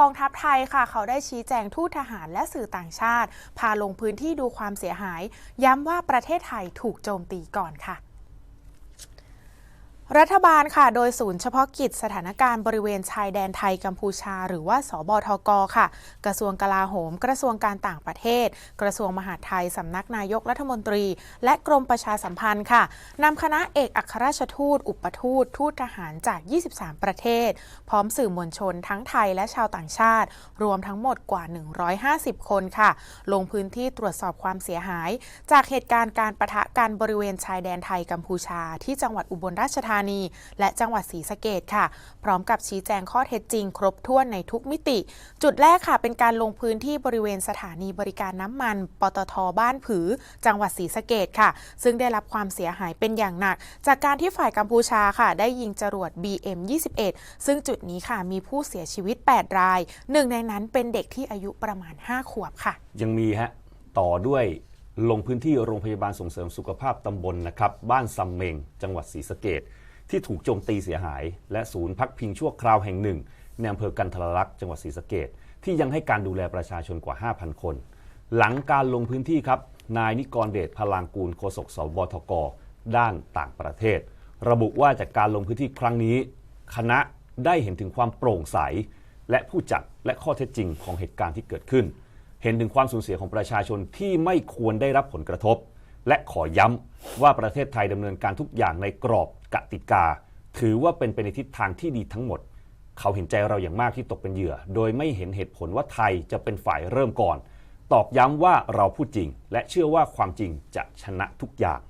กองทัพไทยค่ะ เขาได้ชี้แจงทูตทหารและสื่อต่างชาติ พาลงพื้นที่ดูความเสียหาย ย้ำว่าประเทศไทยถูกโจมตีก่อนค่ะ รัฐบาลค่ะ โดยศูนย์เฉพาะกิจสถานการณ์บริเวณชายแดนไทยกัมพูชา หรือว่า สบทกค่ะ กระทรวงกลาโหม กระทรวงการต่างประเทศ กระทรวงมหาดไทย สำนักนายกรัฐมนตรี และกรมประชาสัมพันธ์ค่ะนำคณะเอกอัครราชทูต อุปทูต ทูตทหารจาก 23 ประเทศ พร้อมสื่อมวลชนทั้งไทยและชาวต่างชาติ รวมทั้งหมดกว่า 150 คนค่ะ ลงพื้นที่ตรวจสอบความเสียหาย จากเหตุการณ์การประทะกันบริเวณชายแดนไทยกัมพูชา ที่จังหวัดอุบลราชธานีและจังหวัดศรีสะเกดค่ะ พร้อมกับชี้แจงข้อเท็จจริง ครบถ้วนในทุกมิติ จุดแรกค่ะ เป็นการลงพื้นที่บริเวณสถานีบริการน้ำมัน ปตทบ้านผือ จังหวัดศรีสะเกดค่ะ ซึ่งได้รับความเสียหายเป็นอย่างหนัก จากการที่ฝ่ายกัมพูชาค่ะ ได้ยิงจรวด BM21 ซึ่งจุดนี้ค่ะมีผู้เสียชีวิต 8 ราย หนึ่งในนั้นเป็นเด็กที่อายุประมาณ 5 ขวบค่ะ ยังมีฮะต่อด้วยลงพื้นที่โรงพยาบาลส่งเสริมสุขภาพตำบลนะครับ บ้านซำเมง จังหวัดศรีสะเกด ที่ถูกโจมตีเสียหาย และศูนย์พักพิงชั่วคราวแห่งหนึ่งในอำเภอกันทรลักษณ์จังหวัดศรีสะเกดที่ยังให้การดูแลประชาชนกว่า 5,000 คน หลังการลงพื้นที่ครับ นายนิกรเดชพลางกูลโฆษกสบทก ด้านต่างประเทศ ระบุว่าจากการลงพื้นที่ครั้งนี้ คณะได้เห็นถึงความโปร่งใส และผู้จัดและข้อเท็จจริงของเหตุการณ์ที่เกิดขึ้น เห็นถึงความสูญเสียของประชาชนที่ไม่ควรได้รับผลกระทบ และขอย้ำว่าประเทศไทยดำเนินการทุกอย่างในกรอบกติกา ถือว่าเป็นไปในทิศทางที่ดีทั้งหมด เขาเห็นใจเราอย่างมากที่ตกเป็นเหยื่อ โดยไม่เห็นเหตุผลว่าไทยจะเป็นฝ่ายเริ่มก่อน ตอกย้ำว่าเราพูดจริง และเชื่อว่าความจริงจะชนะทุกอย่าง